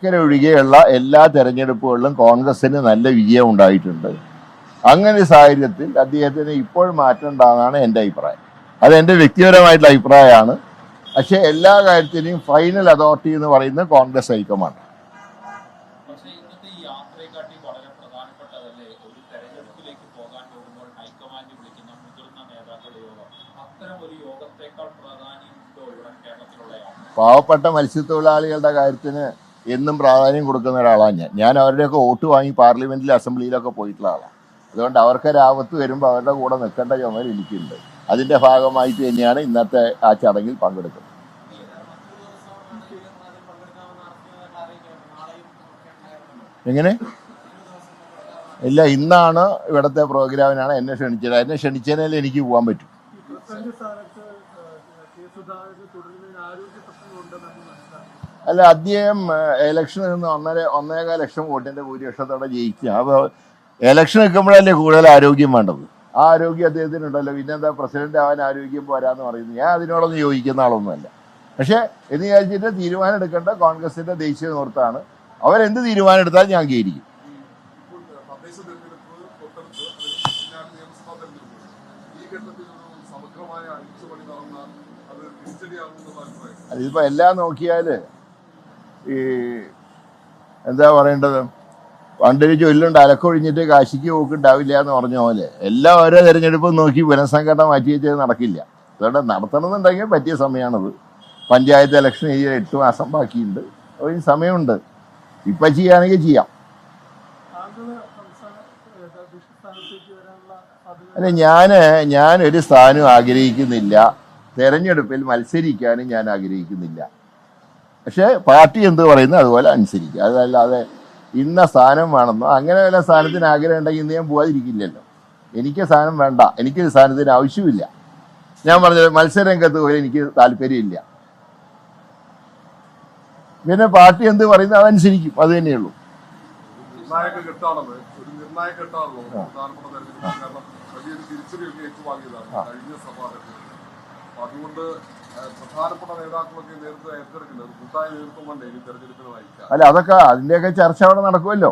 ഇക്കരെ ഒഴികെയുള്ള എല്ലാ തെരഞ്ഞെടുപ്പുകളിലും കോൺഗ്രസിന് നല്ല വിജയം ഉണ്ടായിട്ടുണ്ട്. അങ്ങനെ സാഹചര്യത്തിൽ അദ്ദേഹത്തിന് ഇപ്പോൾ മാറ്റേണ്ടതാണ് എന്റെ അഭിപ്രായം. അത് എന്റെ വ്യക്തിപരമായിട്ടുള്ള അഭിപ്രായമാണ്. പക്ഷേ എല്ലാ കാര്യത്തിനും ഫൈനൽ അതോറിറ്റി എന്ന് പറയുന്നത് കോൺഗ്രസ് ഐക്യമാണ് പാവപ്പെട്ട മത്സ്യത്തൊഴിലാളികളുടെ കാര്യത്തിന് എന്നും പ്രാധാന്യം കൊടുക്കുന്ന ഒരാളാണ് ഞാൻ. ഞാൻ അവരുടെയൊക്കെ വോട്ട് വാങ്ങി പാർലമെന്റിൽ അസംബ്ലിയിലൊക്കെ പോയിട്ടുള്ള ആളാണ് അതുകൊണ്ട് അവർക്ക് ഒരാപത്ത് വരുമ്പോൾ അവരുടെ കൂടെ നിൽക്കേണ്ട ചുമതല എനിക്കുണ്ട്. അതിന്റെ ഭാഗമായിട്ട് തന്നെയാണ് ഇന്നത്തെ ആ ചടങ്ങിൽ പങ്കെടുക്കുന്നത്. എങ്ങനെ? ഇല്ല ഇന്നാണ് ഇവിടുത്തെ പ്രോഗ്രാമിനാണ് എന്നെ ക്ഷണിച്ചത്. എന്നെ ക്ഷണിച്ചതിനാൽ എനിക്ക് പോകാൻ പറ്റും. അല്ല അദ്ദേഹം ഇലക്ഷനിൽ നിന്ന് ഒന്നര ഒന്നേകാൽ ലക്ഷം വോട്ടിന്റെ ഭൂരിപക്ഷത്തോടെ ജയിക്കുക. അപ്പോൾ ഇലക്ഷൻ നിൽക്കുമ്പോഴല്ലേ കൂടുതൽ ആരോഗ്യം വേണ്ടത്? ആ ആരോഗ്യം അദ്ദേഹത്തിനുണ്ടല്ലോ. പിന്നെ എന്താ പ്രസിഡന്റ് ആവാൻ ആരോഗ്യം പോരാന്ന് പറയുന്നത് ഞാൻ അതിനോടൊന്നും യോജിക്കുന്ന ആളൊന്നുമല്ല. പക്ഷേ എന്ന് വിചാരിച്ചിട്ട് തീരുമാനം എടുക്കേണ്ട കോൺഗ്രസിന്റെ ദേശീയ നേതൃത്വമാണ് അവരെന്ത് തീരുമാനം എടുത്താലും ഞാൻ അംഗീകരിക്കും. അതിപ്പോ എല്ലാം നോക്കിയാൽ ഈ എന്താ പറയേണ്ടത്? പണ്ടൊരു ചൊല്ലുണ്ട് അലക്കൊഴിഞ്ഞിട്ട് കാശിക്ക് പോക്കുണ്ടാവില്ല എന്ന് പറഞ്ഞ പോലെ. എല്ലാം ഓരോ തെരഞ്ഞെടുപ്പും നോക്കി പുനഃസംഘടന മാറ്റി വെച്ചത് നടക്കില്ല. അതുകൊണ്ട് നടത്തണമെന്നുണ്ടെങ്കിൽ പറ്റിയ സമയമാണത്. പഞ്ചായത്ത് ഇലക്ഷൻ ഈ എട്ട് മാസം ബാക്കിയുണ്ട്. അപ്പോൾ ഈ സമയമുണ്ട്. ഇപ്പം ചെയ്യുകയാണെങ്കിൽ ചെയ്യാം. അല്ല ഞാൻ ഞാനൊരു സ്ഥാനം ആഗ്രഹിക്കുന്നില്ല. തെരഞ്ഞെടുപ്പിൽ മത്സരിക്കാനും ഞാൻ ആഗ്രഹിക്കുന്നില്ല. പക്ഷേ പാർട്ടി എന്ത് പറയുന്നു അതുപോലെ അനുസരിക്കുക അതല്ലാതെ ഇന്ന സാധനം വേണമെന്നോ അങ്ങനെ വല്ല സ്ഥാനത്തിന് ആഗ്രഹം ഉണ്ടെങ്കിൽ ഇന്ന് ഞാൻ പോകാതിരിക്കില്ലല്ലോ എനിക്ക് സാധനം വേണ്ട. എനിക്ക് സാധനത്തിന് ആവശ്യമില്ല. ഞാൻ പറഞ്ഞത് മത്സരരംഗത്ത് പോലും എനിക്ക് താല്പര്യമില്ല. പിന്നെ പാർട്ടി എന്ത് പറയുന്നു അതനുസരിക്കും. അത് തന്നെയുള്ളൂ. നിർണായക കാരണം കഴിഞ്ഞ അപ്പൊ അതുകൊണ്ട് പ്രധാനപ്പെട്ട നേതാക്കളൊക്കെ നേരത്തെ ഏറ്റെടുക്കുന്നത് കൂട്ടായ നേതൃത്വം വേണ്ടേ ഈ തെരഞ്ഞെടുപ്പിന് നയിക്കാൻ അല്ല അതൊക്കെ അതിന്റെയൊക്കെ ചർച്ച അവിടെ നടക്കുമല്ലോ.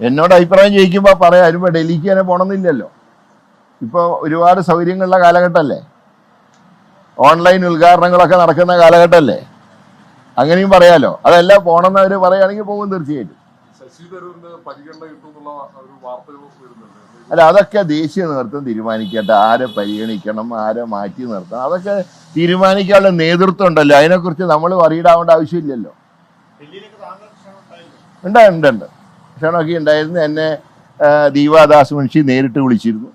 എന്നോട് അഭിപ്രായം ചോദിക്കുമ്പോൾ പറയാം അതിനുമ്പോൾ ഡൽഹിക്ക് തന്നെ പോകണമെന്നില്ലല്ലോ ഇപ്പോൾ ഒരുപാട് സൗകര്യങ്ങളുള്ള കാലഘട്ടമല്ലേ ഓൺലൈൻ ഉദ്ഘാടനങ്ങളൊക്കെ നടക്കുന്ന കാലഘട്ടമല്ലേ അങ്ങനെയും പറയാലോ. അതെല്ലാം പോകണമെന്ന് അവർ പറയുകയാണെങ്കിൽ പോകും തീർച്ചയായിട്ടും. അല്ല അതൊക്കെ ദേശീയ നേതൃത്വം തീരുമാനിക്കട്ടെ. ആരെ പരിഗണിക്കണം ആരെ മാറ്റി നിർത്തണം. അതൊക്കെ തീരുമാനിക്കാനുള്ള നേതൃത്വം ഉണ്ടല്ലോ. അതിനെക്കുറിച്ച് നമ്മൾ വറിയിടാവേണ്ട ആവശ്യമില്ലല്ലോ. ഉണ്ട് ഉണ്ട് ഉണ്ട്. ക്ഷണമൊക്കെ ഉണ്ടായിരുന്നു. എന്നെ ദീപാദാസ് മുൻഷി നേരിട്ട് വിളിച്ചിരുന്നു.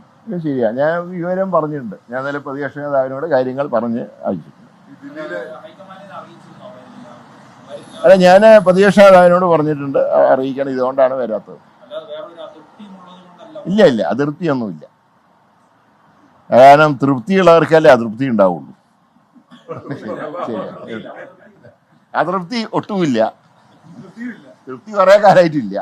ശരിയാ. ഞാൻ വിവരം പറഞ്ഞിട്ടുണ്ട്. ഞാൻ നല്ല പ്രതിപക്ഷ നേതാവിനോട് കാര്യങ്ങൾ പറഞ്ഞ് അയച്ചിട്ടുണ്ട്. അല്ല ഞാൻ പ്രതിപക്ഷ നേതാവിനോട് പറഞ്ഞിട്ടുണ്ട് അറിയിക്കണം ഇതുകൊണ്ടാണ് വരാത്തത്. ഇല്ല ഇല്ല അതിർത്തിയൊന്നുമില്ല കാരണം തൃപ്തിയുള്ളവർക്കല്ലേ അതൃപ്തി ഉണ്ടാവുള്ളൂ. അതൃപ്തി ഒട്ടുമില്ല. തൃപ്തി കുറെ കാലമായിട്ടില്ല